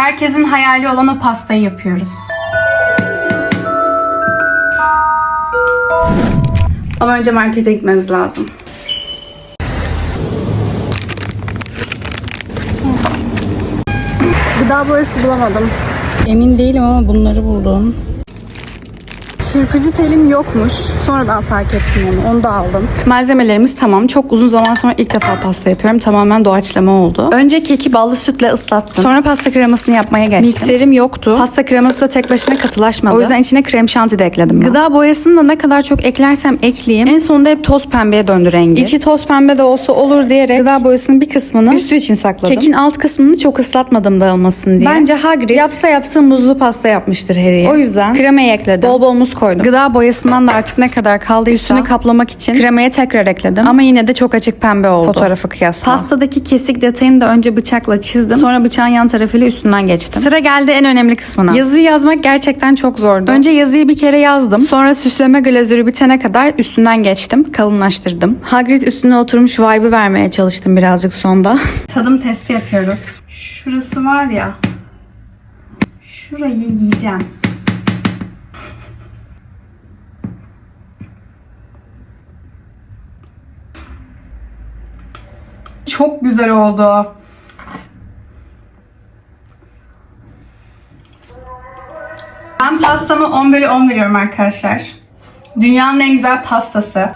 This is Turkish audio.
Herkesin hayali olan o pastayı yapıyoruz. Ama önce markete gitmemiz lazım. Gıda boyası bulamadım. Emin değilim ama bunları buldum. Çırpıcı telim yokmuş. Sonradan fark ettim onu. Onu da aldım. Malzemelerimiz tamam. Çok uzun zaman sonra ilk defa pasta yapıyorum. Tamamen doğaçlama oldu. Önce keki ballı sütle ıslattım. Sonra pasta kremasını yapmaya geçtim. Mikserim yoktu. Pasta kreması da tek başına katılaşmadı. O yüzden içine krem şanti de ekledim. ben. Gıda boyasını da ne kadar çok eklersem ekleyeyim. En sonunda hep toz pembeye döndü rengi. İçi toz pembe de olsa olur diyerek gıda boyasının bir kısmını üstü için sakladım. Kekin alt kısmını çok ıslatmadım dağılmasın diye. Bence Hagrid yapsa yapsa muzlu pasta yapmıştır Harry'e. O yüzden kremayı ekledim. Bol bol muz koydum. Gıda boyasından da artık ne kadar kaldıysa üstünü kaplamak için kremaya tekrar ekledim. Ama yine de çok açık pembe oldu. Fotoğrafı kıyasla. Pastadaki kesik detayını da önce bıçakla çizdim. Sonra bıçağın yan tarafıyla üstünden geçtim. Sıra geldi en önemli kısmına. Yazıyı yazmak gerçekten çok zordu. Önce yazıyı bir kere yazdım. Sonra süsleme glazürü bitene kadar üstünden geçtim. Kalınlaştırdım. Hagrid üstüne oturmuş vibe'ı vermeye çalıştım birazcık sonda. Tadım testi yapıyoruz. Şurası var ya. Şurayı yiyeceğim. Çok güzel oldu. Ben pastamı 10 bölü 10 veriyorum arkadaşlar. Dünyanın en güzel pastası.